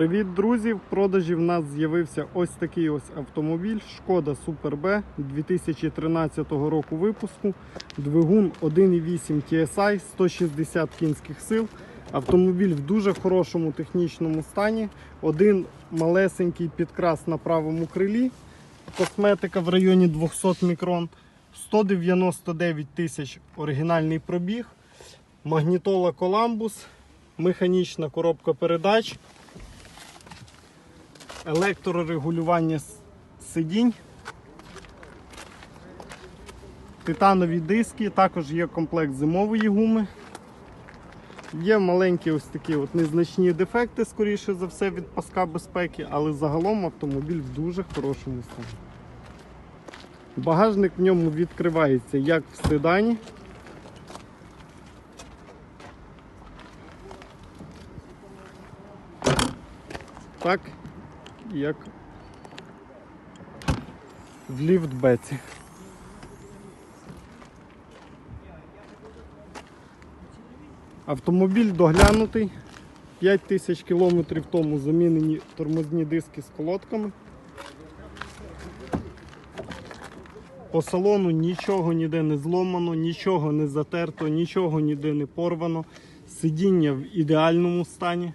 Привіт, друзі! В продажі в нас з'явився ось такий ось автомобіль Шкода Super B 2013 року випуску. Двигун 1.8 TSI 160 кінських сил. Автомобіль в дуже хорошому технічному стані. Один малесенький підкрас на правому крилі. Косметика в районі 200 мікрон. 199 тисяч оригінальний пробіг. Магнітола Коламбус. Механічна коробка передач електрорегулювання сидінь, титанові диски, також є комплект зимової гуми. Є маленькі ось такі от незначні дефекти, скоріше за все, від паска безпеки, але загалом автомобіль в дуже хорошому стані. Багажник в ньому відкривається як в седані. Так, як в ліфтбеці. Автомобіль доглянутий. 5 тисяч кілометрів тому замінені тормозні диски з колодками. По салону нічого ніде не зломано, нічого не затерто, нічого ніде не порвано. Сидіння в ідеальному стані.